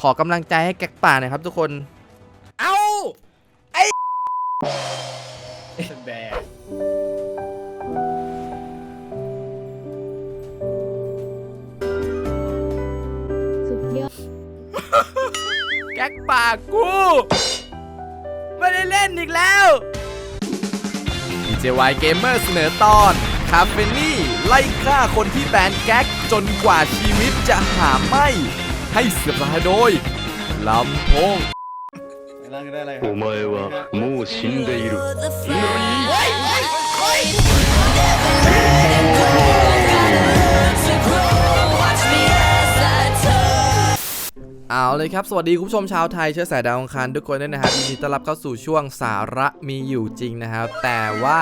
ขอกำลังใจให้แก๊กป่าหน่อยครับทุกคน เอ้าไอ้แบกสุดยอด แก๊กป่ากู ไม่ได้เล่นอีกแล้ว DJY Gamer เสนอตอน คาเฟนี่ ไล่ฆ่าคนที่แบนแก๊กจนกว่าชีวิตจะหาไม่ ให้เสืบราโดยลำโพง ร่างได้อะไร お前はもう死んでいる เ เอาเลยครับ สวัสดีคุณผู้ชมชาวไทยเชื้อสายดาวองคารทุกคนด้วยนะครับยินดีต้อนรับเข้าสู่ช่วงสาระมีอยู่จริงนะครับ แต่ว่า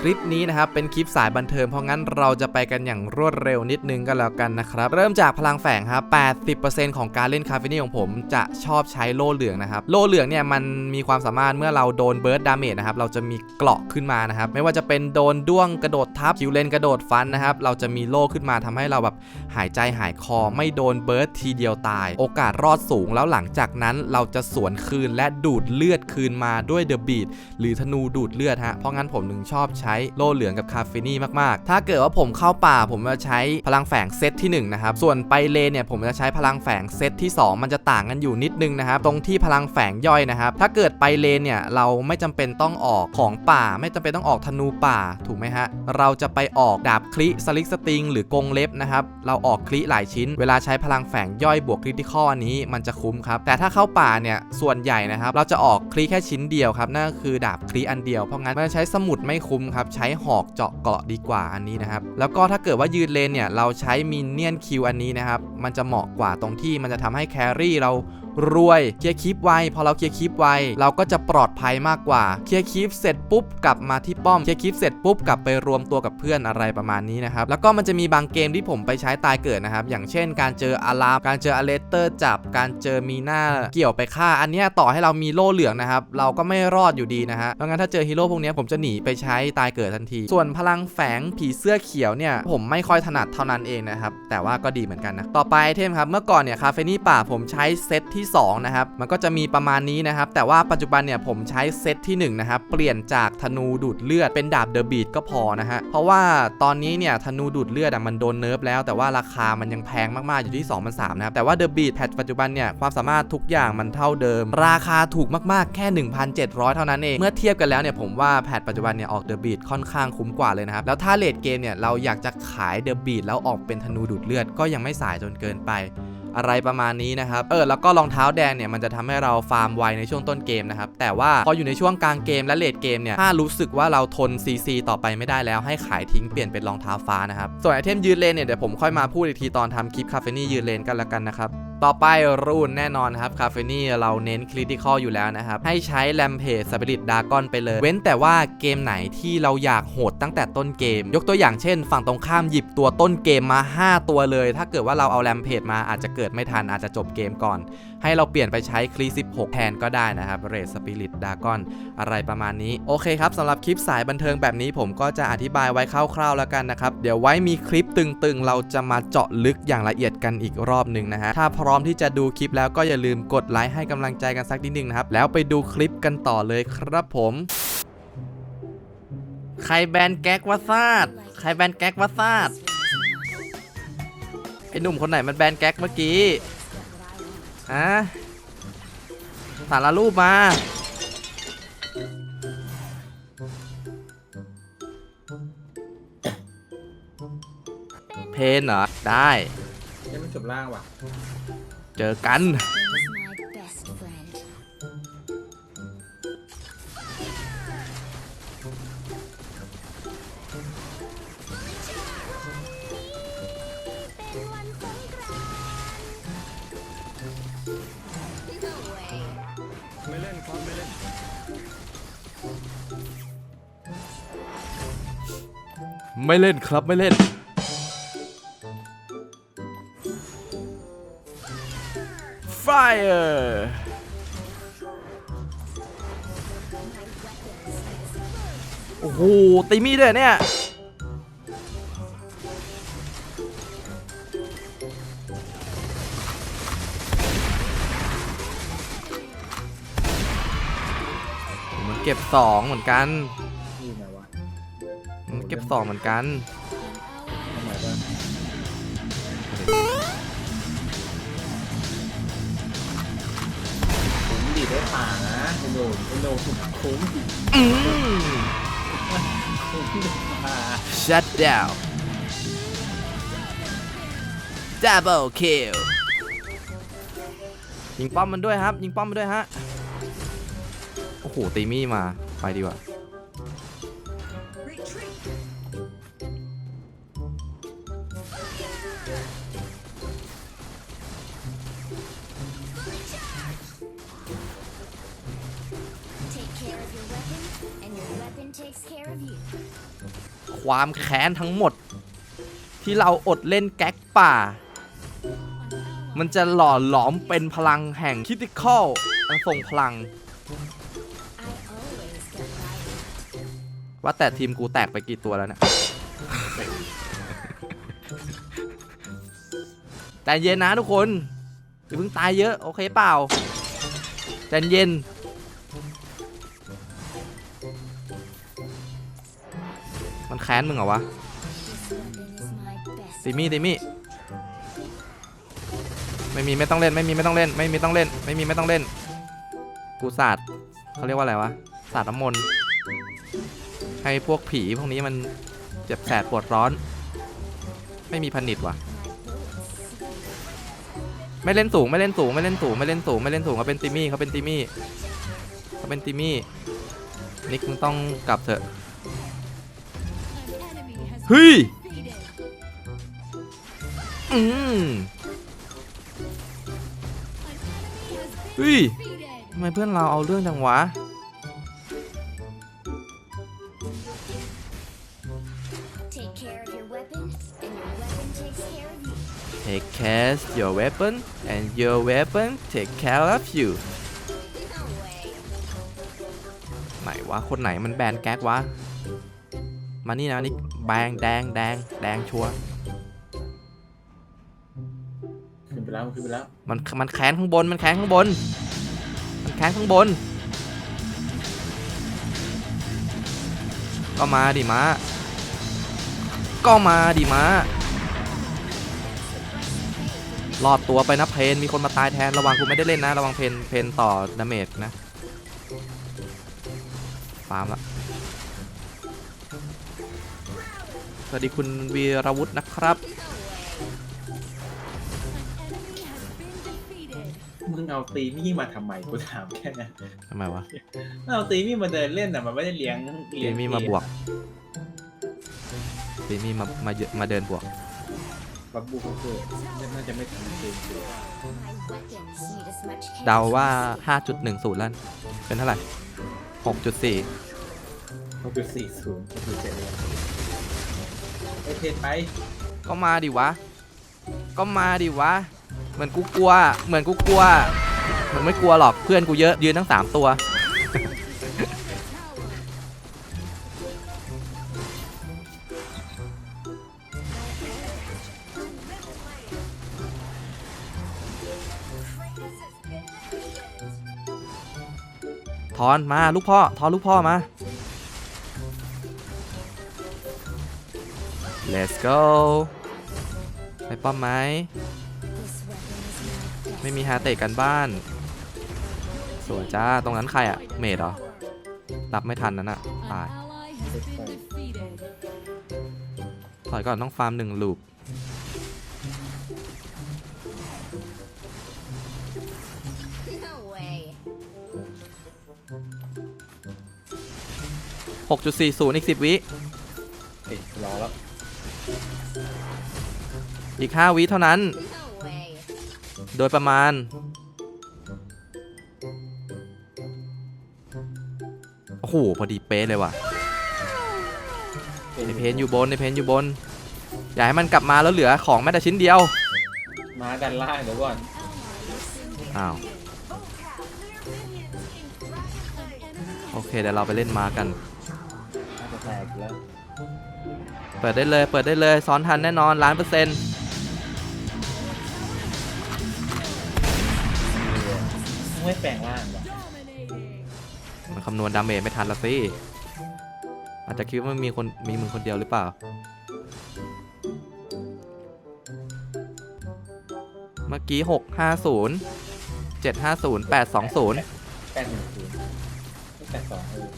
คลิปนี้นะครับเป็นคลิปสายบันเทิงเพราะงั้นเราจะไปกันอย่างรวดเร็วนิดนึงก็แล้วกันนะครับ เริ่มจากพลังแฝงครับ 80%ของการเล่นคาเฟนี่ของผมจะชอบใช้โล่เหลืองนะครับ โล่เหลืองเนี่ยมันมีความสามารถเมื่อเราโดนเบิร์ดดาเมจนะครับเราจะมีเกราะขึ้นมานะครับไม่ว่าจะเป็นโดนด้วงกระโดดทับคิวเลนกระโดดฟันนะครับเราจะมีโล่ขึ้นมาทำให้เราแบบหายใจหายคอไม่โดนเบิร์ดทีเดียวตาย โอกาสรอดสูง แล้วหลังจากนั้นเราจะสวนคืนและดูดเลือดคืนมาด้วยเดอะบีดหรือธนูดูดเลือดฮะเพราะงั้นผมถึงชอบใช้โล่เหลืองกับคาเฟนี่มากๆ ถ้าเกิดว่าผมเข้าป่าผมจะใช้พลังแฝงเซตที่1นะครับส่วนไปเลนเนี่ยผมจะใช้พลังแฝงเซตที่ 2 มันจะต่างกันอยู่นิดนึงนะครับตรงที่พลังแฝงย่อยนะครับถ้าเกิดไปเลนเนี่ยเราไม่จำเป็นต้องออกของป่า ไม่จำเป็นต้องออกธนูป่าถูกไหมฮะเราจะไปออกดาบคลิสลิกสติงหรือกงเล็บนะครับเราออกคลิหลายชิ้น เวลาใช้พลังแฝงย่อยบวกคริติคอลอันนี้มันจะคุ้มครับ แต่ถ้าเข้าป่าเนี่ยส่วนใหญ่นะครับ เราจะออกคลีแค่ชิ้นเดียวครับนั่นก็คือดาบคลีอันเดียวเพราะงั้นมันใช้สมุดไม่คุ้มครับใช้หอกเจาะเกาะดีกว่าอันนี้นะครับแล้วก็ถ้าเกิดว่ายืนเลนเนี่ยเราใช้มินเนี่ยนคิวอันนี้นะครับมันจะเหมาะกว่าตรงที่มันจะทำให้แครี่เรา รวยเคลียร์คลิปไวพอเราเคลียร์คลิปไวเราก็จะปลอดภัยมากกว่าเคลียร์คลิปเสร็จปุ๊บกลับมาที่ป้อมเคลียร์คลิปเสร็จปุ๊บกลับไปรวมตัวกับเพื่อนอะไรประมาณนี้นะครับแล้วก็มันจะมีบางเกมที่ผมไปใช้ตายเกิดนะครับอย่างเช่น การเจออารามการเจออเลสเตอร์จับ การเจอมีหน้าเกี่ยวไปฆ่า อันเนี้ยต่อให้เรามีโล่เหลืองนะครับเราก็ไม่รอดอยู่ดีนะฮะเพราะงั้นถ้าเจอฮีโร่พวกนี้ผมจะหนีไปใช้ตายเกิดทันที ส่วนพลังแฝงผีเสื้อเขียวเนี่ยผมไม่ค่อยถนัดเท่านั้นเองนะครับแต่ว่าก็ดีเหมือนกันนะต่อไปไอเทมครับเมื่อก่อนเนี่ยคาเฟนี่ป่าผมใช้เซตที่สองนะครับมันก็จะมีประมาณนี้นะครับแต่ว่าปัจจุบันเนี่ยผมใช้เซตที่1นะครับเปลี่ยนจากธนูดูดเลือดเป็นดาบเดอะบีดก็พอนะฮะเพราะว่าตอนนี้เนี่ยธนูดูดเลือดมันโดนเนิร์ฟแล้ว แต่ว่าราคามันยังแพงมากๆอยู่ที่2 3 0 0นะครับแต่ว่าเดอะบีดแพทปัจจุบันเนี่ยความสามารถทุกอย่างมันเท่าเดิม ราคาถูกมากๆแค่ 1,700 เท่านั้นเองเมื่อเทียบกันแล้วเนี่ยผมว่าแพทปัจจุบันเนี่ยออกเดอะบีดค่อนข้างคุ้มกว่าเลยนะครับแล้วถ้าเลดเกมเนี่ยเราอยากจะขายเดอะบีดแล้วออกเป็นธนูดูดเลือดก็ยังไม่สายจนเกินไป อะไรประมาณนี้นะครับเออแล้วก็รองเท้าแดงเนี่ยมันจะทำให้เราฟาร์มไวในช่วงต้นเกมนะครับแต่ว่าพออยู่ในช่วงกลางเกมและเลดเกมเนี่ยถ้ารู้สึกว่าเราทน CC ต่อไปไม่ได้แล้วให้ขายทิ้งเปลี่ยนเป็นรองเท้าฟ้านะครับส่วนไอเทมยืนเลนเนี่ยเดี๋ยวผมค่อยมาพูดอีกทีตอนทำคลิปคาเฟนี่ยืนเลนกันละกันนะครับ ต่อไปรูนแน่นอนครับคาเฟนี่เราเน้นคริติคอลอยู่แล้วนะครับ ให้ใช้แลมเพจสปิริตดากอนไปเลย เว้นแต่ว่าเกมไหนที่เราอยากโหดตั้งแต่ต้นเกม ยกตัวอย่างเช่น ฝั่งตรงข้ามหยิบตัวต้นเกมมา 5 ตัวเลย ถ้าเกิดว่าเราเอาแลมเพจมาอาจจะเกิดไม่ทันอาจจะจบเกมก่อน ให้เราเปลี่ยนไปใช้คลี16 แทนก็ได้นะครับเรดสปิริตดากอนอะไรประมาณนี้ โอเคครับสำหรับคลิปสายบันเทิงแบบนี้ผมก็จะอธิบายไว้คร่าวๆแล้วกันนะครับ เดี๋ยวไว้มีคลิปตึงๆ เราจะมาเจาะลึกอย่างละเอียดกันอีกรอบหนึ่งนะฮะ ถ้าพร้อมที่จะดูคลิปแล้วก็อย่าลืมกดไลค์ให้กำลังใจกันสักนิดนึงนะครับ แล้วไปดูคลิปกันต่อเลยครับผม ใครแบนแก๊กวะซาดใครแบนแก๊กวะซาดไอหนุ่มคนไหนมันแบนแก๊กเมื่อกี้ ฮะสารรูปมา เพนเหรอ ได้ ยังไม่จบล่างว่ะ เจอกัน ไม่เล่นครับไม่เล่น ไม่เล่นครับไม่เล่น Fire โอ้โหตีมีดเลยเนี่ย เก็บสองเหมือนกันนี่ไงวะมันเก็บสองเหมือนกันทำไมวะผมดีดได้ป่านะคุณโดนคุณโดนคุ้มอืม คุ้มป่า shut down double kill ยิงป้อมมันด้วยครับ ยิงป้อมมันด้วยฮะ โอ้โห ตีมี่มา ไปดีกว่า ความแค้นทั้งหมด ที่เราอดเล่นแก๊กป่า มันจะหล่อหลอมเป็นพลังแห่งคิติคอลอันทรงพลัง ว่าแต่ทีมกูแตกไปกี่ตัวแล้วเนี่ยใจเย็นนะทุกคนอย่าเพิ่งตายเยอะ โอเคเปล่าใจเย็น มันแค้นมึงเหรอวะ This weapon is my best. ติมี่ติมี่ไม่มีไม่ต้องเล่นไม่มีไม่ต้องเล่น ไม่มีต้องเล่น ไม่มีไม่ต้องเล่น กูศาสตร์เขาเรียกว่าอะไรวะศาสตร์น้ำมนต์ ให้พวกผีพวกนี้มันเจ็บแสบปวดร้อน ไม่มีพันิดว่ะ ไม่เล่นสูงไม่เล่นสูงไม่เล่นสูงไม่เล่นสูงไม่เล่นสูงเขาเป็นติมี่เขาเป็นติมี่เขาเป็นติมี่นิกมึงต้องกลับเถอะเฮ้ยอืมเฮ้ยทำไมเพื่อนเราเอาเรื่องจังวะ take care your weapon and your weapon take care of you ไหนวะ คนไหนมันแบนแก๊กวะ มานี่นะนี่แบงแดงแดงแดงชัวขึ้นไปแล้วขึ้นไปแล้วมันมันแค้นข้างบนมันแค้นข้างบน มันแค้นข้างบน ก็มาดิมา ก็มาดิมา รอดตัวไปนะเพนมีคนมาตายแทนระวังกูไม่ได้เล่นนะ ระวังเพนเพนต่อดาเมจนะฟาร์มละสวัสดีคุณวีรวุฒินะครับมึงเอาตีมี่มาทำไมกูถามแค่นั้นทำไมวะเอาตีมี่มาเดินเล่นอะมันไม่ได้เลี้ยงตีเลี้ยงมี่มาบวกตีมี่มามาเยอะมาเดินบวก บับบูเขาคือน่าจะไม่ทำเกมเลย My weapons need as much care. เดาว่า 5.10แล้วเป็นเท่าไหร่ 6.4 เขาคือสี่ศูนย์เขาคือเจ็ดเลยไอเพนไปก็มาดิวะ ก็มาดิวะ เหมือนกูกลัว เหมือนกูกลัวมึงไม่กลัวหรอกเพื่อนกูเยอะยืนทั้ง 3 ตัว อนมาลูกพ่อทอนลูกพ่อมา let's go ไปป้อมไหม This weapon is my best. ไม่มีฮาเตะกันบ้าน สวยจ้า ตรงนั้นใครอะเมดเหรอ รับไม่ทันนั่นอะตาย ถอยก่อนต้องฟาร์มหนึ่งลูป 6.40 อีก 10 วิเฮ้ยรอแล้ว อีก 5 วิเท่านั้น No way. โดยประมาณ โอ้โห พอดีเป๊ะเลยว่ะในเพนอยู่บนในเพนอยู่บน อย่าให้มันกลับมาแล้วเหลือของแม้แต่ชิ้นเดียว มาดันล่างเดี๋ยวก่อน อ้าว โอเคเดี๋ยวเราไปเล่นมากัน เปิดได้เลย เปิดได้เลย ซ้อนทันแน่นอนล้านเปอร์เซ็นต์ไม่แปลงร่างว่ะมันคำนวณดาเมจไม่ทันละสิ อาจจะคิดว่ามันมีคนมีมึงคนเดียวหรือเปล่า เมื่อกี้ 650 750 820 แปดหนึ่งศูนย์แปดสองเออ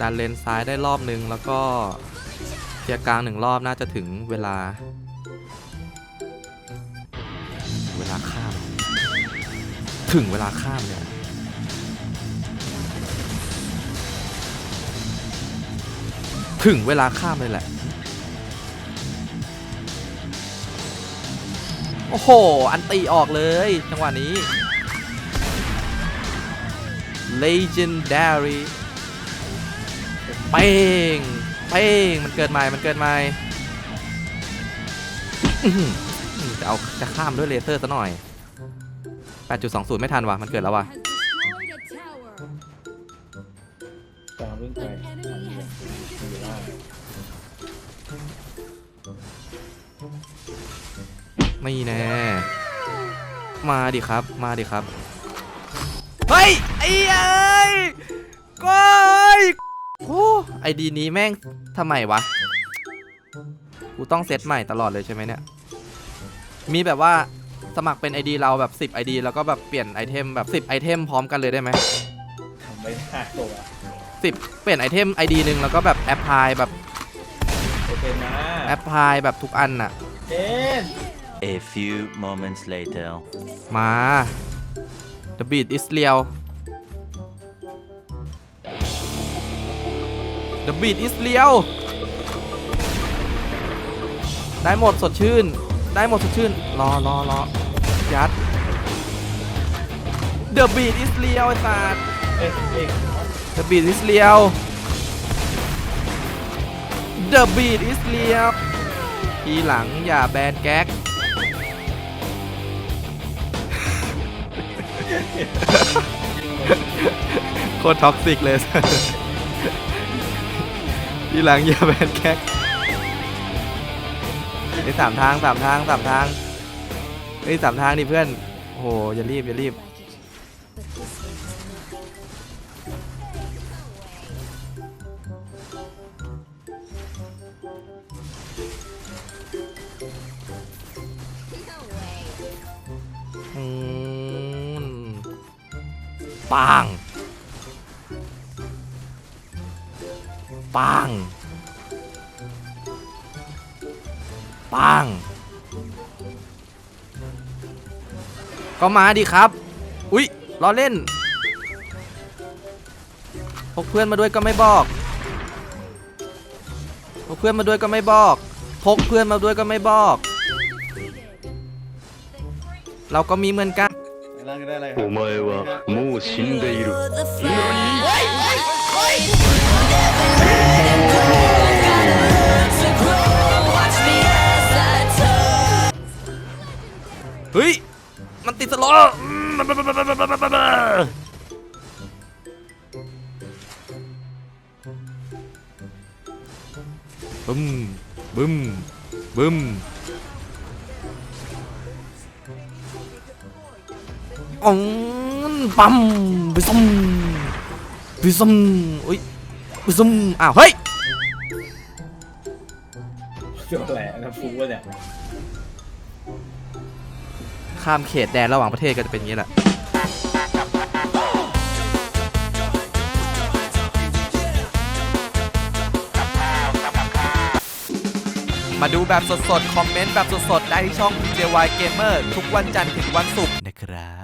ดันเลนซ้ายได้รอบนึง แล้วก็เคลียร์กลางหนึ่งรอบน่าจะถึงเวลา เวลาข้าม ถึงเวลาข้ามเนี่ยถึงเวลาข้ามเลยแหละ โอ้โห อันตีออกเลย จังหวะนี้ legendary เป้งเป้งมันเกิดใหม่ มันเกิดใหม่อื้อหือจะเอาจะข้ามด้วยเลเซอร์ซะหน่อย 8.20 ไม่ทันว่ะมันเกิดแล้วว่ะกำลังวิ่งไปไม่แน่ มาดิครับ มาดิครับ เฮ้ย ไอ้เอ้ยก้อยโอ้ ไอดีนี้แม่งทำไมวะ กูต้องเซตใหม่ตลอดเลยใช่ไหมเนี่ย มีแบบว่าสมัครเป็น ID เราแบบ 10 ID แล้วก็แบบเปลี่ยนไอเทมแบบ 10 ไอเทมพร้อมกันเลยได้ไหมทำไม่ได้ตัว10เปลี่ยนไอเทม ID หนึ่งแล้วก็แบบแอปพลายแบบโอเคนะแอปพลายแบบทุกอันน่ะ เอ็น A few moments later. มา The beat is real The beat is real ได้หมดสดชื่น ได้หมดสดชื่น รอรอรอยัด The beat is real ไอ้สัสเอ็นเอ็น The beat is real The beat is real ทีหลังอย่าแบนแก๊กโคตรท็อกซิกเลย ทีหลังอย่าแบนแก๊กไอ้สามทางสามทางสามทางเฮ้สามทางดิเพื่อน โอ้โหอย่ารีบอย่ารีบ อืมปัง ปังปังก็มาดิครับ อุ๊ยล้อเล่น พกเพื่อนมาด้วยก็ไม่บอก พกเพื่อนมาด้วยก็ไม่บอก พกเพื่อนมาด้วยก็ไม่บอก เราก็มีเหมือนกัน ร่างได้อะไรครั お前はもう死んでいる เฮ้ย มันติดสโลว์อืมบึ้มบึ้มบึ้มอ๋องปั๊มไปซุ่มไปซุ่มอุ้ย ไปซุ่มอ้าวเฮ้ยตัวแหละน้ำฟูวะเนี่ยข้ามเขตแดนระหว่างประเทศก็จะเป็นอย่างนี้แหละมาดูแบบสดๆ คอมเมนต์แบบสดๆ ได้ที่ช่อง JY Gamer ทุกวันจันทร์ถึงวันศุกร์นะครับ